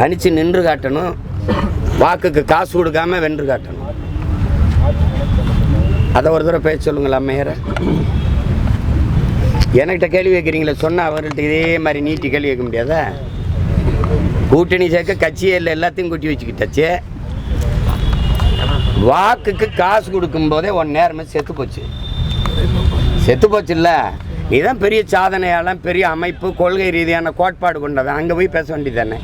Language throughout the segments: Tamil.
தனித்து நின்று காட்டணும். வாக்குக்கு காசு கொடுக்காம வென்று காட்டணும். அதை ஒரு தடவை பேச சொல்லுங்களா மேயரை என்கிட்ட கேள்வி கேட்குறீங்களே சொன்னால் அவர்கிட்ட இதே மாதிரி நீட்டி கேள்வி கேட்க முடியாதா? கூட்டணி சேர்க்க கட்சியே இல்லை எல்லாத்தையும் கூட்டி வச்சுக்கிட்டாச்சு. வாக்குக்கு காசு கொடுக்கும்போதே ஒன் நேரமே செத்து போச்சு. செத்து போச்சு இல்லை? இதுதான் பெரிய சாதனையாலாம் பெரிய அமைப்பு கொள்கை ரீதியான கோட்பாடு கொண்டவன். அங்கே போய் பேச வேண்டியதானே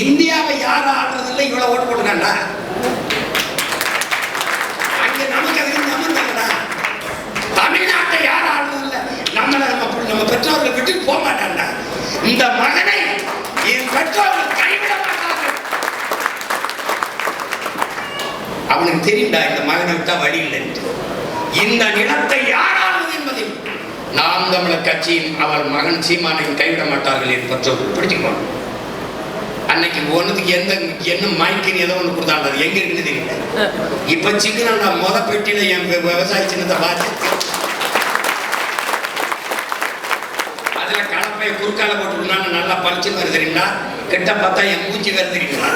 இந்தியாவை யாரும் ஆடுறதில்லை இவ்வளவு ஓட்டு போட்டுக்காண்டா அங்க நமக்கு அதுக்கு தமிழ்நாட்டை யாரும் ஆடுறதில்ல நம்மளை நம்ம நம்ம பெற்றோர்கள் விட்டு போக மாட்டாண்டா இந்த மகனை என் பெற்றோர்கள் கைவிட மாட்டார்கள். அவனுக்கு தெரியும்டா இந்த மகனை விட்டா வழி இல்லைன்ட்டு. இந்த நிலத்தை யாராவது என்பதில் நாம் தமிழர் கட்சியின் அவர் மகன் சீமானையும் கைவிட மாட்டார்கள் என் பெற்றோர்கள். பிடிச்சுக்கணும் அன்னைக்கு ஒண்ணுத்துக்கு எந்த என்ன மைக்குன்னு ஏதோ ஒன்று கொடுத்தாங்க. அது எங்க இருக்குன்னு தெரியல. இப்ப சிக்கன் நான் முத பெட்டியில என் விவசாய சின்னத்தை பார்த்து அதுல கலப்பைய குறுக்கால போட்டுருந்தா நல்லா பளிச்சுன்னு வருது தெரியுங்களா? கிட்ட பார்த்தா என் மூச்சு வருது தெரியுங்களா?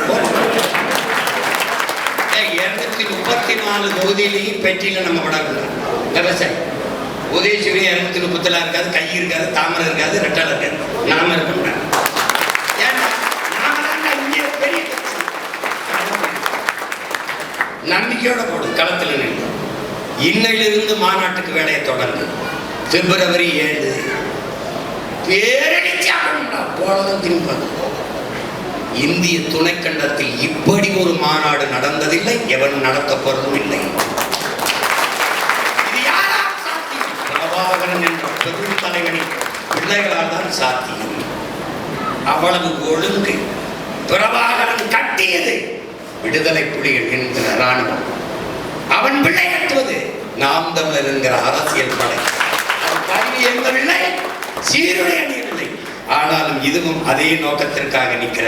இருநூத்தி முப்பத்தி நாலு தொகுதியிலையும் பெட்டியில நம்ம விடக்கூடாது விவசாயி உதயசூரியன் இருநூத்தி முப்பத்தி இருக்காது கை இருக்காது தாமரை இருக்காது ரெட்டால இருக்காது. நாம இருக்கணும் ஏன்னா, நாம தான்டா இந்திய பெரிய கட்சி. நம்பிக்கையோட போடு. களத்தில் நின்று இன்னையிலிருந்து மாநாட்டுக்கு வேலையை தொடங்கு. பிப்ரவரி ஏழு. பேரடிச்சாகணும்டா போனதும் திரும்பது இந்திய துணைக்கண்டத்தில் இப்படி ஒரு மாநாடு நடந்ததில்லை. எவன் நடத்த போறதும் இல்லை. பிரபாகரன் என்ற பெரும் தலைவனின் பிள்ளைகளால் தான் சாத்தியம். அவ்வளவு ஒழுங்கு. பிரபாகரன் கட்டியது விடுதலை புலிகள் என்கிற ராணுவம் அவன் விளையாட்டுவது நாம் தமிழர் என்கிற அரசியல் படை. அவன் கல்வி எங்கவில்லை சீருடை அணியவில்லை. ஆனாலும் இதுவும் அதே நோக்கத்திற்காக நிற்கிற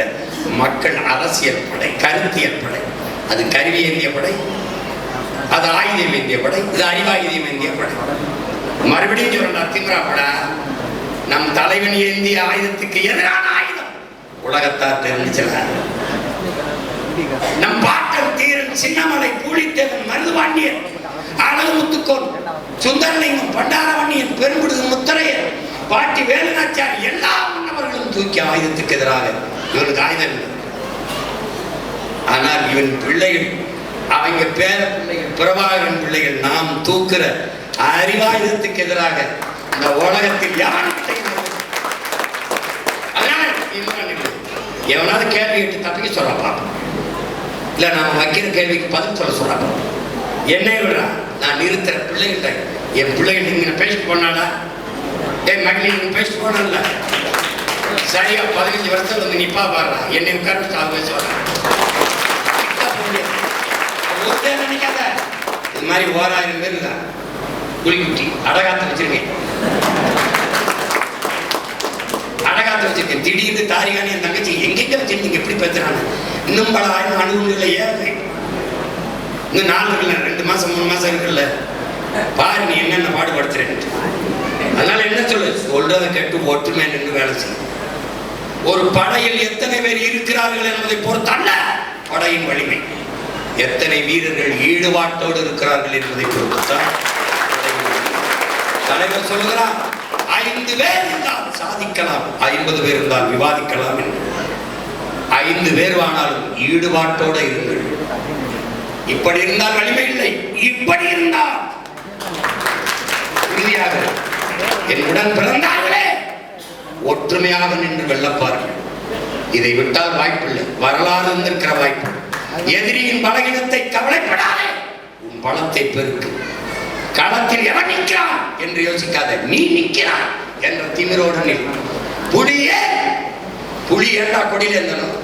மக்கள் அரசியல் படை கருத்தியல் படை. அது கருவி ஏந்திய படை அது ஆயுதம் ஏந்திய படை இது அறிவாயுதம் ஏந்திய படை. மறுபடியும் சொல்றா திமிரா படா நம் தலைவன் ஏந்திய ஆயுதத்துக்கு எதிரான ஆயுதம். உலகத்தார் தெரிஞ்சுக்கிறார் நம் பாட்டன் தீரன் சின்னமலை பூலித்தேவன் மருதுபாண்டியன். அழகுமுத்துக்கோன் சுந்தரலிங்கம் பண்டாரவண்ணியன் பெரும்புடுது முத்தரையர் பாட்டி வேலுநாச்சியார் எல்லா மன்னவர்களும் தூக்கி ஆயுதத்துக்கு எதிராக. இவனுக்கு ஆயுதம் ஆனால் இவன் பிள்ளைகள் அவங்க பேர பிள்ளைகள் பிரபாகரன் பிள்ளைகள் நாம் தூக்குற அறிவாயுதத்துக்கு எதிராக இந்த உலகத்தில் யாருக்கு எவனாவது கேள்வி கேட்டு தப்பிக்க சொல்ல பார்ப்போம் இல்ல நான் வைக்கிற கேள்விக்கு பதில் சொல்ல சொல்ல என்னை விட நான் நிறுத்துற பிள்ளைகிட்ட. என் பிள்ளைகிட்ட நீங்க பேசிட்டு போனாடா. ஏ மகளி நீங்க பேசிட்டு போனல சரியா பதினஞ்சு வருஷத்துல வந்து நிப்பா பாடுறா என்னை உட்கார்ந்து வச்சு அவங்க சொல்றேன் நினைக்காத. இது மாதிரி ஓராயிரம் பேர் இருக்கா குளிக்குட்டி அடகாத்து வச்சிருக்கேன். அடகாத்து வச்சிருக்கேன் திடீர்னு தாரிகானி என் தங்கச்சி எங்கெங்க வச்சிருந்தீங்க எப்படி பேசுறாங்க? இன்னும் பல ஆயிரம் அணுகுண்டுல ஏறுது இன்னும் நாள் இருக்குல்ல ரெண்டு மாசம் மூணு மாசம் இருக்குல்ல? பாரு நீ என்னென்ன பாடுபடுத்துறேன் அதனால என்ன சொல்லு? சொல்றதை கேட்டு ஒற்றுமை நின்று வேலை செய்யும் ஒரு படையில் எத்தனை பேர் இருக்கிறார்கள் என்பதை பொறுத்தல்ல. படையின் வலிமை. எத்தனை வீரர்கள் ஈடுபாட்டோடு இருக்கிறார்கள் என்பதை பொறுத்துத்தான் தலைவர் சொல்கிறார் ஐந்து பேர் இருந்தால் சாதிக்கலாம். ஐம்பது பேர் இருந்தால் விவாதிக்கலாம் என்று. ஐந்து பேர் ஆனாலும் ஈடுபாட்டோட இருங்கள். இப்படி இருந்தால் வலிமை இல்லை. இப்படி இருந்தால் உறுதியாக என் உடன் பிறந்தார்களே. ஒற்றுமையாக நின்று வெல்லப்பார்கள். இதை விட்டால் வாய்ப்பில்லை. வரலாறு இருந்திருக்கிற வாய்ப்பு. எதிரியின் பலகீனத்தை கவலைப்படாதே. உன் பலத்தை பெருக்கு. களத்தில் எவன் நிற்கிறான் என்று யோசிக்காத நீ நிற்கிறான் என்ற திமிரோடு நில். புலியே புலி ஏண்டா கொடியில் இருந்தனும்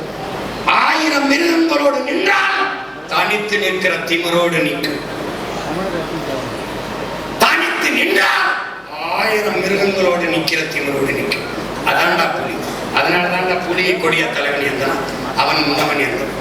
ஆயிரம் மிருகங்களோடு நின்றால் தனித்து நிற்கிற திமிரோடு நிற்கும் தனித்து நின்றால் ஆயிரம் மிருகங்களோடு நிற்கிற திமிரோடு நிற்கும் அதான்டா புலி. அதனால தான்டா புலியை கொடிய தலைவன் இருந்தான் அவன் முன்னவன் இருந்தான்